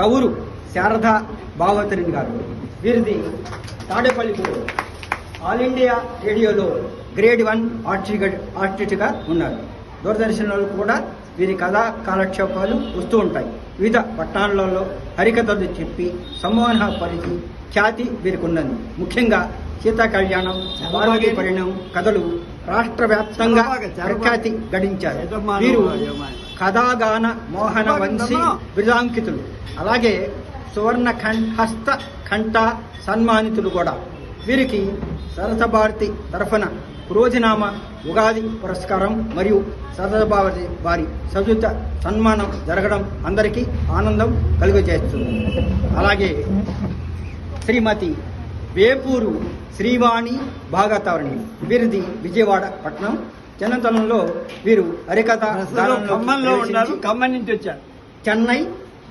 కవురు శారద భాగవతరిని గారు. వీరిది Tadepalligudem All India రేడియోలో గ్రేడ్ వన్ ఆర్టిస్ట్ ఆర్టిస్ట్గా ఉన్నారు. దూరదర్శన్లో కూడా వీరి కథా కాలక్షేపాలు వస్తూ ఉంటాయి. వివిధ పట్టణాలలో హరికథలు చెప్పి సంమోహనపరిచి ఖ్యాతి వీరికి ఉన్నది ముఖ్యంగా సీతా కళ్యాణం పార్వతీ పరిణయం కథలు రాష్ట్ర వ్యాప్తంగా ప్రఖ్యాతి గడించారు. వీరు కథాగాన మోహన వంశీ బిరుదాంకితులు. అలాగే సువర్ణ ఖండ్ హస్త కంఠ సన్మానితులు కూడా. వీరికి సరసభారతి తరఫున రోజునామ ఉగాది పురస్కారం మరియు సరసభారతి వారి సజుత సన్మానం జరగడం అందరికీ ఆనందం కలుగజేస్తుంది. అలాగే శ్రీమతి వేపూరు శ్రీవాణి భాగతావరణి వీరిది విజయవాడ పట్టణం చిన్నతనంలో వీరు హరికథ ఖమ్మంలో ఉన్నారు. ఖమ్మం నుంచి వచ్చారు. చెన్నై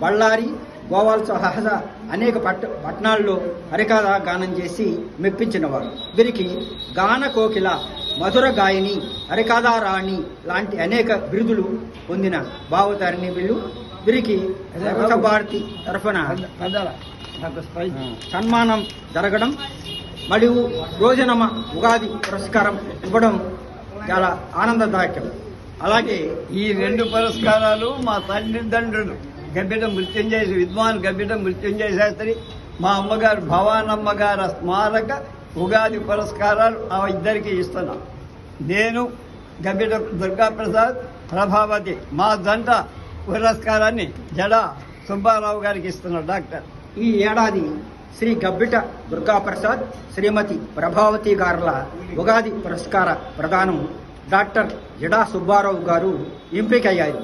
బళ్ళారి గోవాల్ సహా అనేక పట్ట పట్టణాల్లో హరికథ గానం చేసి మెప్పించినవారు. వీరికి గాన కోకిల మధుర గాయని హరికథ రాణి లాంటి అనేక బిరుదులు పొందిన భావతారిణి వీళ్ళు వీరికి భారతి తరఫున సన్మానం జరగడం మరియు రోజునమ ఉగాది పురస్కారం ఇవ్వడం చాలా ఆనందదాయకం అలాగే ఈ రెండు పురస్కారాలు మా తల్లిదండ్రులు గబ్బిడం మృత్యుంజయ విద్వాన్ గబ్బిట మృత్యుంజయ శాస్త్రి మా అమ్మగారు భవానమ్మ గారి స్మారక ఉగాది పురస్కారాలు ఆ ఇద్దరికి ఇస్తున్నాం. నేను గబ్బిడ దుర్గాప్రసాద్ ప్రభావతి. మా దంట పురస్కారాన్ని జడా సుబ్బారావు గారికి ఇస్తున్నారు డాక్టర్. ఈ ఏడాది శ్రీ గబ్బిట దుర్గాప్రసాద్ శ్రీమతి ప్రభావతి గారుల ఉగాది పురస్కార ప్రదానం డాక్టర్ జడా సుబ్బారావు గారు ఎంపికయ్యారు.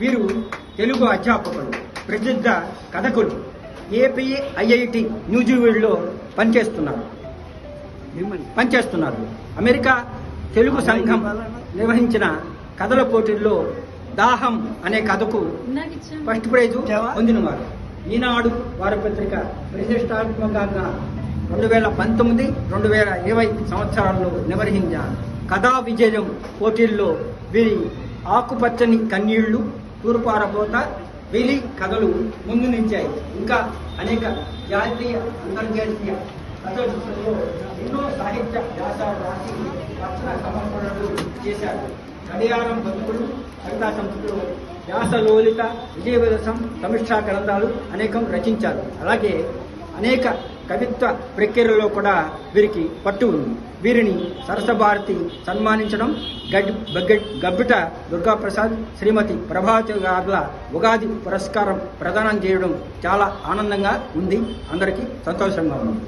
వీరు తెలుగు అధ్యాపకులు ప్రసిద్ధ కథకులు ఏపీ ఐఐటి న్యూజిలాండ్లో పనిచేస్తున్నారు. పనిచేస్తున్నారు. అమెరికా తెలుగు సంఘం నిర్వహించిన కథల పోటీల్లో దాహం అనే కథకు ఫస్ట్ ప్రైజ్ పొందినవారు. ఈనాడు వారపత్రిక ప్రతిష్టాత్మకంగా రెండు వేల పంతొమ్మిది రెండు వేల ఇరవై సంవత్సరాల్లో నిర్వహించిన కథా విజయం పోటీల్లో వీరి ఆకుపచ్చని కన్నీళ్ళు తూర్పారపోత వీరి కథలు ముందునించాయి ఇంకా అనేక జాతీయ అంతర్జాతీయ కథలో ఎన్నో సాహిత్య వ్యాసాలు రాసి రచన సమర్పణలు చేశారు. గడియారం బతుకులు కవితా సంస్థలు వ్యాసలోలిత విజయవిదసం సమీక్షా గ్రంథాలు అనేకం రచించారు. అలాగే అనేక కవిత్వ ప్రక్రియలో కూడా వీరికి పట్టు ఉంది. వీరిని సరసభారతి సన్మానించడం గడ్ గబ్బిట దుర్గాప్రసాద్ శ్రీమతి ప్రభావతి గారుల ఉగాది పురస్కారం ప్రదానం చేయడం చాలా ఆనందంగా ఉంది. అందరికీ సంతోషంగా ఉంది.